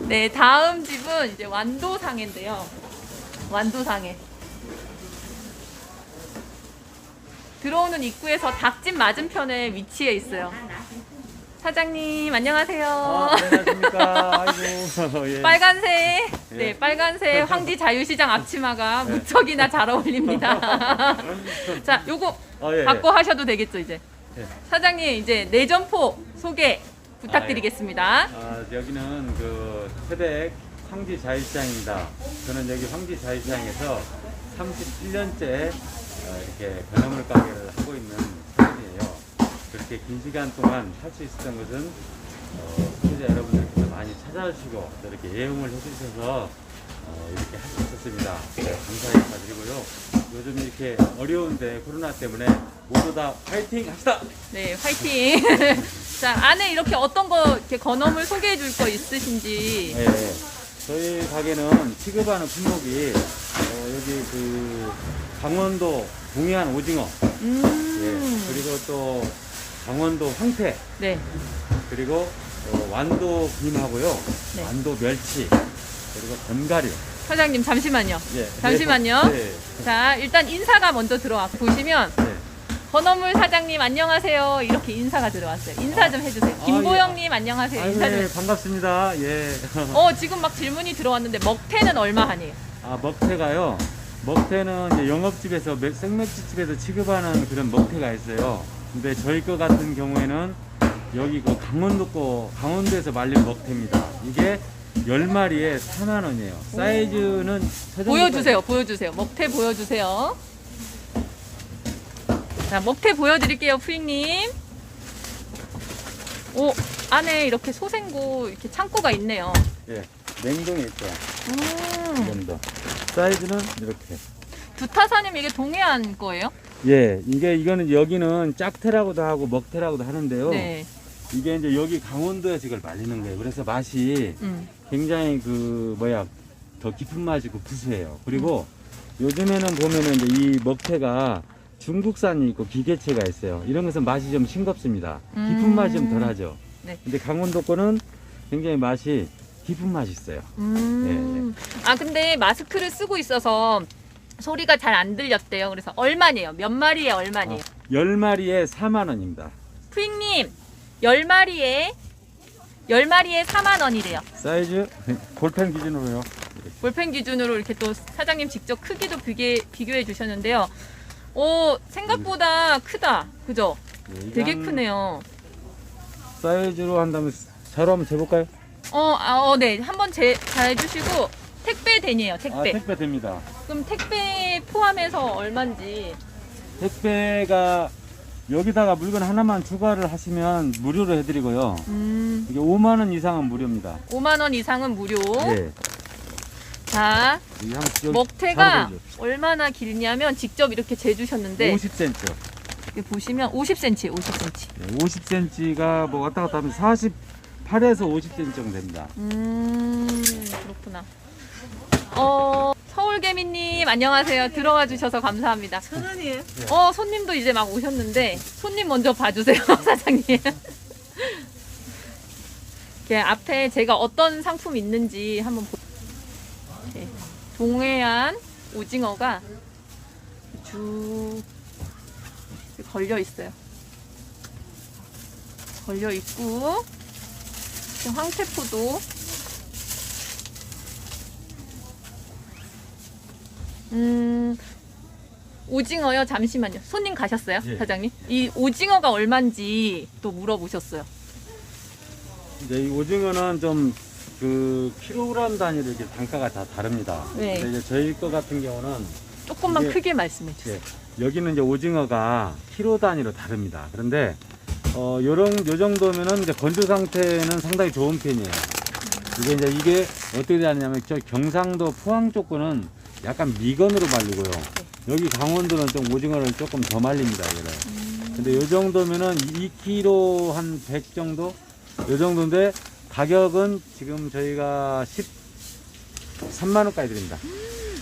네, 다음 집은 이제 완도상해인데요. 완도상해. 들어오는 입구에서 닭집 맞은편에 위치해 있어요. 사장님 안녕하세요. 아, 안녕하십니까. 아이고. 예. 빨간색, 예. 네, 빨간색 황지 자유시장 앞치마가 네. 무척이나 잘 어울립니다. 자, 요거 아, 예, 예. 받고 하셔도 되겠죠, 이제. 예. 사장님, 이제 내점포 소개 부탁드리겠습니다. 아, 여기는 그 태백 황지 자유시장입니다. 저는 여기 황지 자유시장에서 37년째 어, 이렇게 변화물 가게를 하고 있는. 그렇게 긴 시간 동안 할 수 있었던 것은 어, 소비자 여러분들께서 많이 찾아주시고 또 이렇게 애용을 해주셔서 어, 이렇게 할 수 있었습니다. 네, 감사히 감사드리고요. 요즘 이렇게 어려운데 코로나 때문에 모두 다 파이팅 합시다! 네, 화이팅. 자, 안에 이렇게 어떤 거 이렇게 건어물 소개해 줄 거 있으신지. 네, 저희 가게는 취급하는 품목이 어, 여기 그 강원도 동해안 오징어, 음. 예, 그리고 또 강원도 황태, 네. 그리고 어, 완도 김하고요, 네. 완도 멸치, 그리고 견과류. 사장님 잠시만요. 예. 잠시만요. 네, 자, 일단 인사가 먼저 들어와 보시면 네. 건어물 사장님 안녕하세요. 이렇게 인사가 들어왔어요. 인사 좀 해주세요. 아, 김보영님 안녕하세요. 아유, 인사 좀. 예, 반갑습니다. 예. 어, 지금 막 질문이 들어왔는데 먹태는 얼마 하니? 아, 먹태가요. 먹태는 이제 영업집에서 맥- 생맥주집에서 취급하는 그런 먹태가 있어요. 근데 저희 거 같은 경우에는 여기 그 강원도 거 강원도에서 말린 먹태입니다. 이게 10마리에 4만 원이에요. 사이즈는 보여주세요. 보여주세요. 먹태 보여주세요. 자, 먹태 보여드릴게요, 푸잉님. 오, 안에 이렇게 소생고 이렇게 창고가 있네요. 예. 냉동에 있죠. 음. 사이즈는 이렇게. 두타사님 이게 동해안 거예요? 예, 이게 이거는 여기는 짝태라고도 하고 먹태라고도 하는데요. 네. 이게 이제 여기 강원도에서 이걸 말리는 거예요. 그래서 맛이 음. 굉장히 그 뭐야 더 깊은 맛이고 구수해요. 그리고 요즘에는 보면은 이제 이 먹태가 중국산이 있고 기계체가 있어요. 이런 것은 맛이 좀 싱겁습니다. 깊은 음. 맛이 좀 덜하죠. 네. 근데 강원도 거는 굉장히 맛이 깊은 맛이 있어요. 음. 아 근데 마스크를 쓰고 있어서 소리가 잘 안 들렸대요. 그래서 얼마네요? 몇 마리에 얼마네요? 열 마리에 4만 원입니다. 푸잉님 열 마리에 열 마리에 4만 원이래요. 사이즈 볼펜 기준으로요. 볼펜 기준으로 이렇게 또 사장님 직접 크기도 비교, 비교해 주셨는데요. 오 생각보다 크다. 그죠? 예, 이게 되게 한 크네요. 사이즈로 한다면 자로 한번 재볼까요? 어, 아, 어, 네. 한번 제, 잘 해주시고 택배 되네요. 아, 택배. 택배 됩니다. 그럼 택배 포함해서 얼마인지. 택배가 여기다가 물건 하나만 추가를 하시면 무료로 해드리고요. 음, 이게 5만 원 이상은 무료입니다. 5만 원 이상은 무료. 예. 자, 여기 한번 여기 먹태가. 얼마나 길냐면 직접 이렇게 재주셨는데 50cm. 여기 보시면 50cm, 50cm. 50cm가 뭐 왔다 갔다 하면 48에서 50cm 정도 됩니다. 음, 그렇구나. 어, 서울개미님 안녕하세요. 들어와 주셔서 감사합니다. 천 원이에요? 어, 손님도 이제 막 오셨는데 손님 먼저 봐주세요, 사장님. 이렇게 앞에 제가 어떤 상품 있는지 한번 보. 이렇게 동해안 오징어가 쭉 걸려 있어요. 걸려 있고 황태포도 음 오징어요. 잠시만요. 손님 가셨어요, 예. 사장님? 이 오징어가 얼마인지 또 물어보셨어요. 이제 이 오징어는 좀 그 킬로그램 단위로 이렇게 단가가 다 다릅니다. 네. 근데 이제 저희 거 같은 경우는 조금만 이게- 크게 말씀해 주세요. 예, 여기는 이제 오징어가 키로 단위로 다릅니다. 그런데 어 요런 요 정도면은 이제 건조 상태는 상당히 좋은 편이에요. 이게 이제 이게 어떻게 되냐면 저 경상도 포항 쪽 거는 약간 미건으로 말리고요. 여기 강원도는 좀 오징어를 조금 더 말립니다. 얘를. 근데 요 정도면은 2kg 한 100 정도? 요 정도인데 가격은 지금 저희가 13만 원까지 드립니다.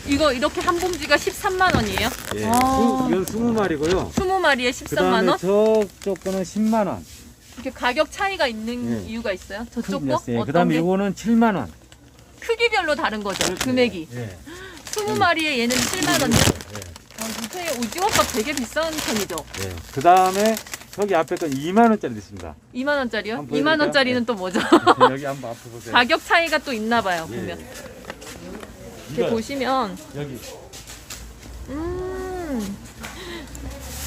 이거 이렇게 한 봉지가 13만 원이에요? 예. 아. 수, 이건 20마리고요. 20마리에 13만 그다음에 원? 저쪽 거는 10만 원. 이렇게 가격 차이가 있는 예. 이유가 있어요? 저쪽 거? 예. 어떤 그다음에 게? 이거는 7만 원. 크기별로 다른 거죠, 금액이. 예. 20마리에 얘는 7만 원이요? 예. 아, 요새 오징어값 되게 비싼 편이죠? 예. 그다음에 저기 앞에 건 2만 원짜리 있습니다. 2만 원짜리요? 한번 2만 보여드릴까요? 원짜리는 네. 또 뭐죠? 여기 한번 앞에 보세요. 가격 차이가 또 있나 봐요, 예. 보면. 이렇게 이거 보시면 여기 음.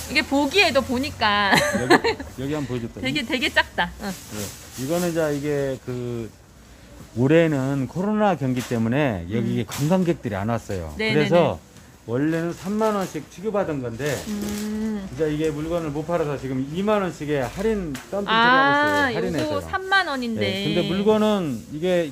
이게 보기에도 보니까 여기 여기 한번 보여줬더니 되게 되게 작다. 응. 예. 이거는 이제 이게 그 올해는 코로나 경기 때문에 여기 관광객들이 안 왔어요. 음. 네네네. 그래서 원래는 3만 원씩 취급하던 건데 음. 이제 이게 물건을 못 팔아서 지금 2만 원씩의 할인 덤핑 아, 들어가고 있어요. 요거 할인해서. 3만 원인데. 네, 근데 물건은 이게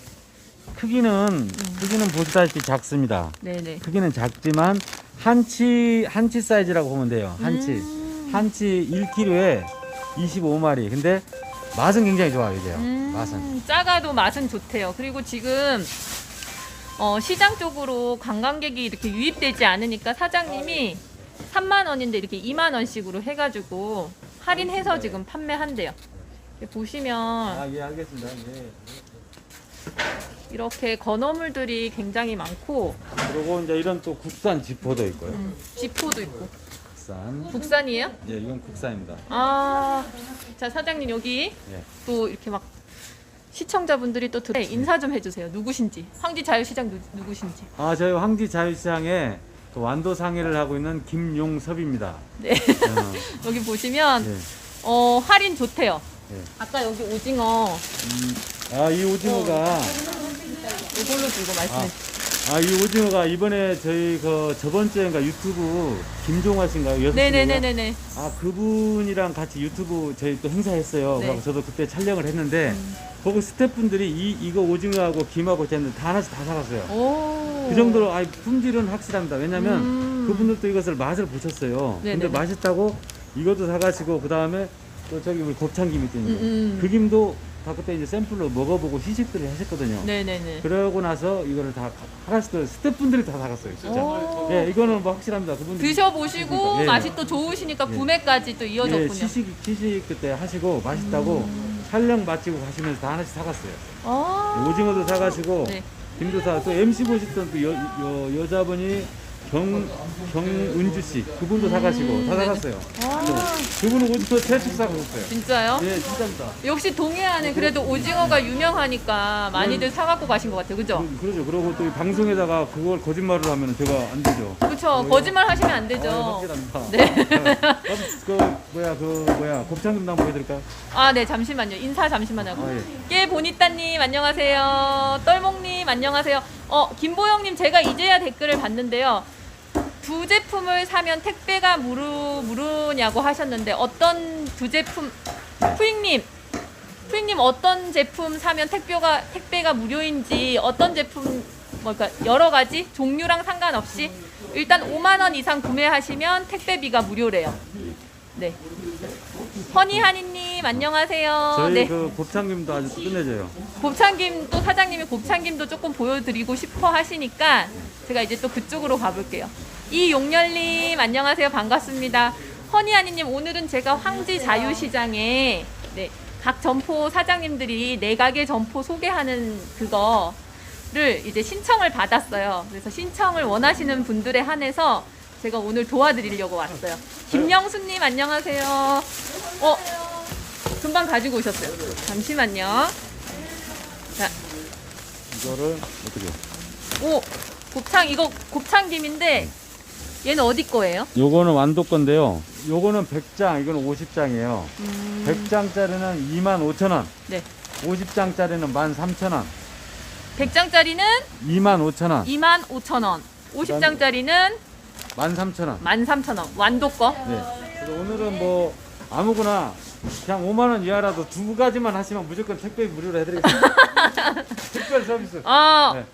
크기는 크기는 보시다시피 작습니다. 네네. 크기는 작지만 한치 한치 사이즈라고 보면 돼요. 한치 음. 한치 1kg에 25마리. 근데 맛은 굉장히 좋아요, 이게요. 음, 맛은. 작아도 맛은 좋대요. 그리고 지금 어, 시장 쪽으로 관광객이 이렇게 유입되지 않으니까 사장님이 3만 원인데 이렇게 2만 원씩으로 해가지고 할인해서 지금 판매한대요. 보시면 아, 예, 알겠습니다. 예. 이렇게 건어물들이 굉장히 많고 그리고 이제 이런 또 국산 지포도 있고요. 음, 지포도 있고 국산. 국산이에요? 예, 이건 국산입니다. 아, 자 사장님 여기 예. 또 이렇게 막 시청자분들이 또 들... 인사 좀 해주세요. 누구신지 황지 자유시장 누, 누구신지. 아, 저희 황지 자유시장에 그 완도 상해를 하고 있는 김용섭입니다. 네 어, 여기 보시면 예. 어 할인 좋대요. 예. 아까 여기 오징어 음, 아, 이 오징어가 이걸로 들고 말씀해. 아, 이 오징어가 이번에 저희 그 저번 주에인가 유튜브 김종화 씨인가요? 여섯 시인가? 네네네네네. 아, 그분이랑 같이 유튜브 저희 또 행사했어요. 네. 그래서 저도 그때 촬영을 했는데 거기 스태프분들이 이 이거 오징어하고 김하고 쟤는 다 하나씩 다 사갔어요. 오. 그 정도로 아 품질은 확실합니다. 왜냐면 음. 그분들도 이것을 맛을 보셨어요. 네네네. 근데 맛있다고 이것도 사가시고 그 다음에 또 저기 우리 곱창김 있거든요. 음, 음. 그 김도 다 그때 이제 샘플로 먹어보고 시식들을 하셨거든요. 네네네. 그러고 나서 이거를 다 하나씩 또 스태프분들이 다 사갔어요. 진짜. 오. 예, 이거는 뭐 확실합니다. 그분 드셔보시고 예. 맛이 또 좋으시니까 예. 구매까지 또 예, 이어졌군요. 시식 시식 그때 하시고 맛있다고 촬영 마치고 가시면서 다 하나씩 사갔어요. 아. 오징어도 사가시고 네. 김도 사. 또 MC 보셨던 또 여, 여, 여자분이 경 경은주 씨 그분도 사가시고 다. 사갔어요. 아, 그분은 오징어 세축 사가셨어요. 진짜요? 예, 진짜입니다. 역시 동해안은 그래도 오징어가 유명하니까 많이들 사갖고 가신 것 같아요. 그죠? 그, 그러죠. 그러고 또이 방송에다가 그걸 거짓말을 하면 제가 안 되죠. 그렇죠. 거짓말 하시면 안 아, 되죠. 확실합니다. 네. 그 뭐야 그 뭐야 곱창김도 한번 보여드릴까요? 아, 네, 잠시만요. 인사 잠시만 하고. 아, 예. 깨 보니따님 안녕하세요. 똘목님 안녕하세요. 어 김보영님 제가 이제야 댓글을 봤는데요. 두 제품을 사면 택배가 무료 무료냐고 하셨는데 어떤 두 제품 푸잉님 푸잉님 어떤 제품 사면 택배가 택배가 무료인지 어떤 제품 뭐까 여러 가지 종류랑 상관없이 일단 5만 원 이상 구매하시면 택배비가 무료래요. 네. 허니하니님 안녕하세요. 저희 네. 그 곱창김도 아주 끝내줘요. 곱창김 또 사장님이 곱창김도 조금 보여드리고 싶어 하시니까 제가 이제 또 그쪽으로 가볼게요. 이용렬님 안녕하세요 반갑습니다. 허니아니님 오늘은 제가 황지 자유시장에 네, 각 점포 사장님들이 네 가게 점포 소개하는 그거를 이제 신청을 받았어요. 그래서 신청을 원하시는 분들에 한해서 제가 오늘 도와드리려고 왔어요. 김영수님 안녕하세요. 어 금방 가지고 오셨어요. 잠시만요. 자, 이거를 어떻게? 오 곱창 이거 곱창김인데 얘는 어디 거예요? 요거는 완도 건데요. 요거는 100장, 이거는 50장이에요. 음, 100장짜리는 25,000원. 네. 50장짜리는 13,000원. 100장짜리는 25,000원. 25,000원. 50장짜리는 13,000원. 13,000원. 완도 거. 네. 그래서 오늘은 뭐 아무거나 그냥 5만 원 이하라도 두 가지만 하시면 무조건 택배 무료로 해드리겠습니다. 특별 서비스. 아, 네.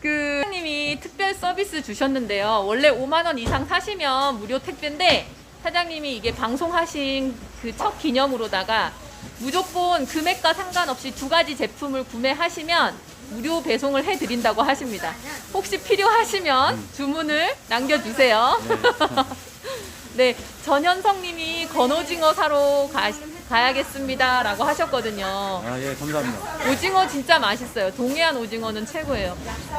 그 사장님이 특별 서비스 주셨는데요. 원래 5만 원 이상 사시면 무료 택배인데 사장님이 이게 방송하신 그 첫 기념으로다가 무조건 금액과 상관없이 두 가지 제품을 구매하시면 무료 배송을 해드린다고 하십니다. 혹시 필요하시면 주문을 남겨주세요. 네, 전현성님이 건오징어 사러 가, 가야겠습니다라고 하셨거든요. 아, 예, 감사합니다. 오징어 진짜 맛있어요. 동해안 오징어는 최고예요.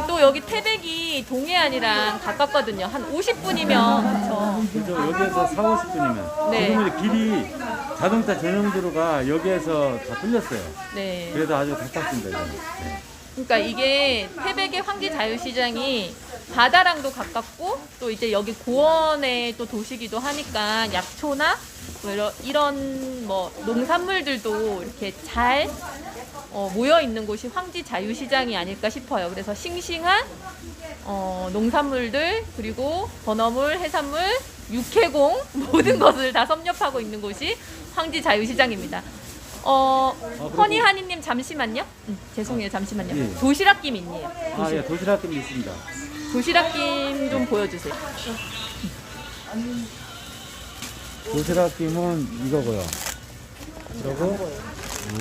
또 여기 태백이 동해안이랑 가깝거든요. 한 50분이면 그렇죠. 그죠 여기에서 4, 50분이면 네. 이제 길이 자동차 전용 도로가 여기에서 다 뚫렸어요. 네. 그래도 아주 가깝습니다. 이거는. 네. 그러니까 이게 태백의 황지 자유시장이 바다랑도 가깝고 또 이제 여기 고원의 또 도시기도 하니까 약초나 뭐 이런, 이런 뭐 농산물들도 이렇게 잘 어, 모여 있는 곳이 황지 자유시장이 아닐까 싶어요. 그래서 싱싱한 어, 농산물들 그리고 건어물, 해산물, 육해공 모든 것을 다 섭렵하고 있는 곳이 황지 자유시장입니다. 어, 그리고- 허니 하니님 잠시만요. 음, 죄송해요, 잠시만요. 예. 도시락김 있네요. 아, 예, 도시락도 있습니다. 도시락 김 좀 보여주세요. 도시락 김은 이거고요. 그리고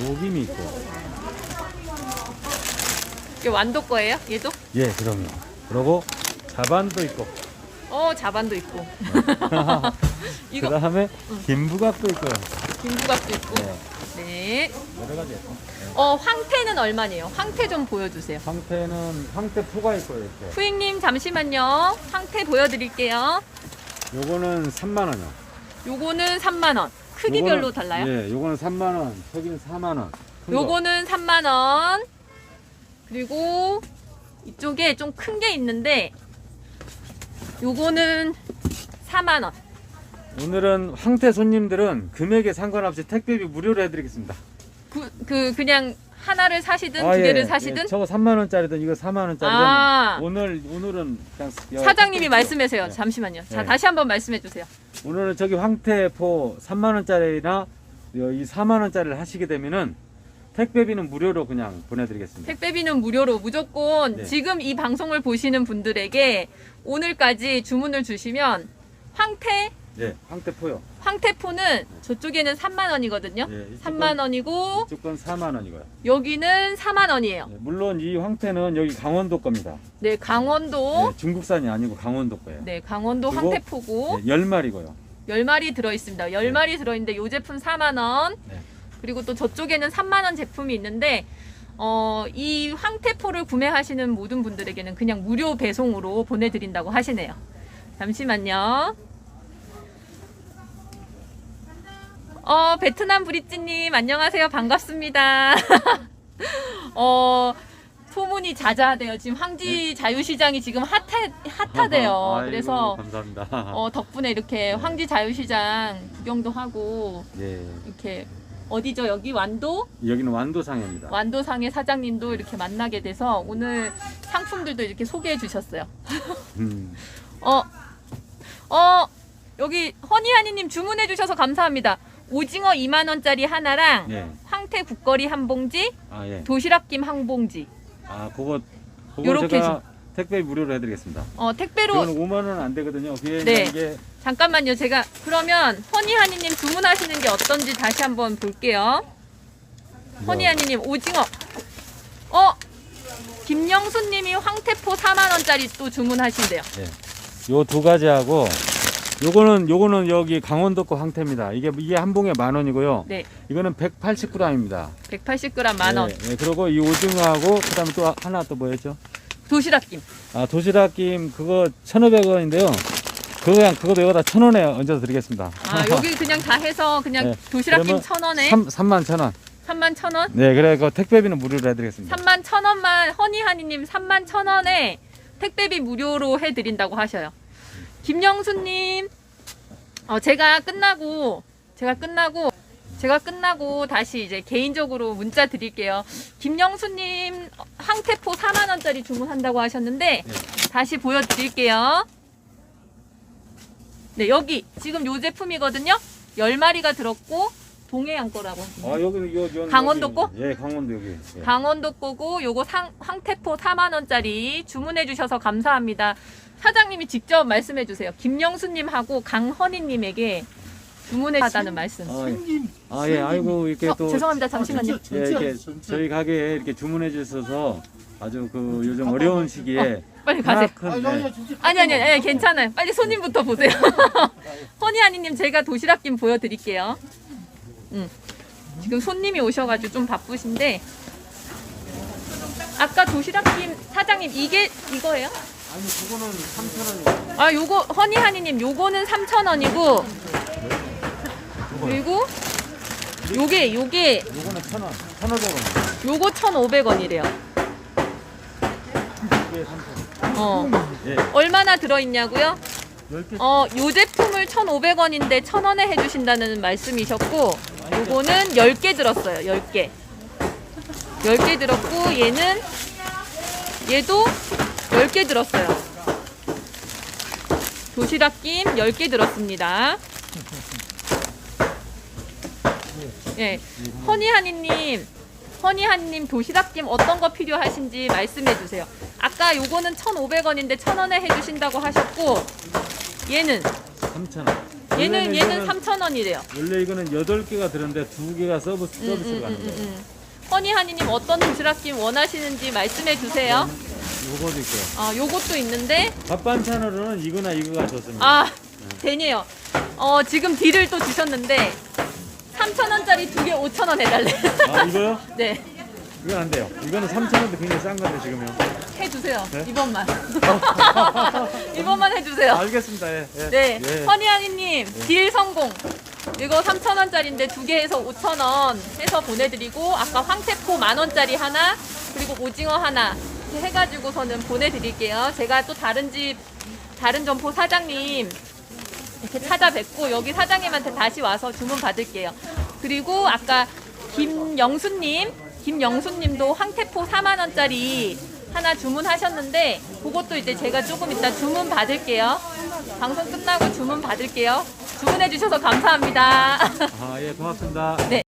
요김이 있고. 이게 완도 거예요? 얘도? 예, 그럼요. 그리고 자반도 있고. 어, 자반도 있고. 이거 그 다음에 김부각도 있고요. 김부각도 있고. 네, 네. 여러 가지 있고. 어, 황태는 얼마네요? 황태 좀 보여주세요. 황태는 황태 포가 있고요, 이렇게. 후잉님 잠시만요. 황태 보여드릴게요. 요거는 3만 원이요. 요거는 3만 원. 크기별로 요거는- 달라요? 예, 요거는 3만 원, 저기는 4만 원. 큰 거. 요거는 3만 원. 그리고 이쪽에 좀 큰 게 있는데 요거는 4만 원. 오늘은 황태 손님들은 금액에 상관없이 택배비 무료로 해드리겠습니다. 그, 그 그냥 하나를 사시든 아, 두 예, 개를 예, 사시든 저거 3만 원짜리든 이거 4만 원짜리든 아. 오늘 오늘은 그냥 여- 사장님이 말씀하세요. 네. 잠시만요. 자, 네. 다시 한번 말씀해 주세요. 오늘은 저기 황태포 3만 원짜리나 이 4만 원짜리를 하시게 되면은 택배비는 무료로 그냥 보내드리겠습니다. 택배비는 무료로 무조건 네. 지금 이 방송을 보시는 분들에게 오늘까지 주문을 주시면 황태 예, 황태포요. 황태포는 저쪽에는 3만 원이거든요. 예, 이쪽은- 3만 원이고 이쪽 건 4만 원이고요. 여기는 4만 원이에요. 예, 물론 이 황태는 여기 강원도 겁니다. 네, 강원도 예, 중국산이 아니고 강원도 거예요. 네, 강원도 그리고- 황태포고 예, 10마리고요. 10마리 들어 있습니다. 10마리 들어 있는데 요 제품 4만 원. 네. 그리고 또 저쪽에는 3만 원 제품이 있는데 어, 이 황태포를 구매하시는 모든 분들에게는 그냥 무료 배송으로 보내드린다고 하시네요. 잠시만요. 어, 베트남 브리찌님, 안녕하세요. 반갑습니다. 어, 소문이 자자하대요. 지금 황지 자유시장이 지금 핫하, 핫하대요. 아이고, 그래서 감사합니다. 어, 덕분에 이렇게 황지 자유시장 구경도 하고 예, 이렇게 어디죠? 여기 완도 여기는 완도상입니다. 완도상의 사장님도 이렇게 만나게 돼서 오늘 상품들도 이렇게 소개해 주셨어요. 음, 어, 어, 여기 허니하니님 주문해 주셔서 감사합니다. 오징어 2만 원짜리 하나랑 예, 황태 국거리 한 봉지, 아 예, 도시락김 한 봉지. 아 그거 그거 요렇게 제가 택배 무료로 해드리겠습니다. 어, 택배로 이거는 5만 원 안 되거든요. 그게 네. 이게 잠깐만요. 제가 그러면 허니하니님 주문하시는 게 어떤지 다시 한번 볼게요. 허니하니님 오징어. 어, 김영수님이 황태포 4만 원짜리 또 주문하신대요. 요 두 가지하고 요거는 요거는 여기 강원도 거 황태입니다. 이게 이게 한 봉에 만 원이고요. 네, 이거는 180g입니다. 180g 만 원. 예, 예, 그리고 이 오징어하고 그다음에 또 하나 또 뭐였죠? 도시락김. 아 도시락김 그거 1,500원인데요. 그거 그냥 그거도 여기다 1,000원에 얹어서 드리겠습니다. 아, 여기 그냥 다 해서 그냥 네, 도시락김 천 원에 3, 3만 1,000원. 3만 천 원. 네, 그래 그 택배비는 무료로 해드리겠습니다. 3만 천 원만 허니하니님 3만 천 원에 택배비 무료로 해드린다고 하셔요. 김영수님, 어, 제가 끝나고 제가 끝나고 제가 끝나고 다시 이제 개인적으로 문자 드릴게요. 김영수님 황태포 4만 원짜리 주문한다고 하셨는데 네. 다시 보여드릴게요. 네 여기 지금 요 제품이거든요. 10마리가 들었고 동해안 거라고. 아 여기 요, 요 강원도 거? 예, 강원도 여기. 예. 강원도 거고 요거 상, 황태포 4만 원짜리 주문해 주셔서 감사합니다. 사장님이 직접 말씀해 주세요. 김영수님하고 강헌희님에게 주문해 달라는 말씀. 아, 예. 아, 예, 아이고 이렇게 어, 또 죄송합니다. 잠시만요. 예, 이렇게 저희 가게에 이렇게 주문해 주셔서 아주 그 요즘 어려운 시기에 빨리 가세요. 큰, 네. 아니 아니 아니 괜찮아요. 빨리 손님부터 보세요. 허니하니님 제가 도시락김 보여드릴게요. 음. 지금 손님이 오셔가지고 좀 바쁘신데 아까 도시락김 사장님 이게 이거예요? 아니 그거는 3천 원이에요. 아 요거 허니하니님 요거는 3,000원이고 그리고 요게 요게 요거는 천 원, 천 오백 원. 요거 1,500원이래요. 이게 3천 원. 어 예, 얼마나 들어있냐고요? 10개. 어, 요 제품을 1,500원인데 1,000원에 해주신다는 말씀이셨고, 요거는 10개 들었어요. 10개. 10개 들었고, 얘는, 얘도 10개 들었어요. 도시락 김 10개 들었습니다. 예. 허니하니님, 허니하니님 도시락 김 어떤 거 필요하신지 말씀해 주세요. 아까 요거는 1,500원인데 1,000원에 해주신다고 하셨고, 얘는 3천 원. 얘는 원래는 얘는 이거는- 3,000원이래요. 원래 이거는 8개가 들었는데 2개가 서비스, 음, 서비스로 가는 거예요. 허니하니님 어떤 도시락 김 원하시는지 말씀해 주세요. 요거도 있고요. 어, 요것도 있는데 밥 반찬으로는 이거나 이거가 좋습니다. 아 되네요. 어 지금 딜을 또 주셨는데 3,000원짜리 두 개 5,000원 해달래. 아, 이거요? 네 이건 안 돼요. 이거는 3,000원도 굉장히 싼 건데 지금요. 해주세요. 네? 이번만 이번만 해주세요. 알겠습니다. 예. 예. 네, 예. 허니하니님 딜 성공. 이거 3,000원짜리인데 두 개에서 5,000원 해서 보내드리고 아까 황태포 만 원짜리 하나 그리고 오징어 하나 해가지고서는 보내드릴게요. 제가 또 다른 집 다른 점포 사장님 이렇게 찾아뵙고 여기 사장님한테 다시 와서 주문 받을게요. 그리고 아까 김영수님, 김영수님도 황태포 4만 원짜리 하나 주문하셨는데 그것도 이제 제가 조금 이따 주문 받을게요. 방송 끝나고 주문 받을게요. 주문해 주셔서 감사합니다. 아, 예, 고맙습니다. 네.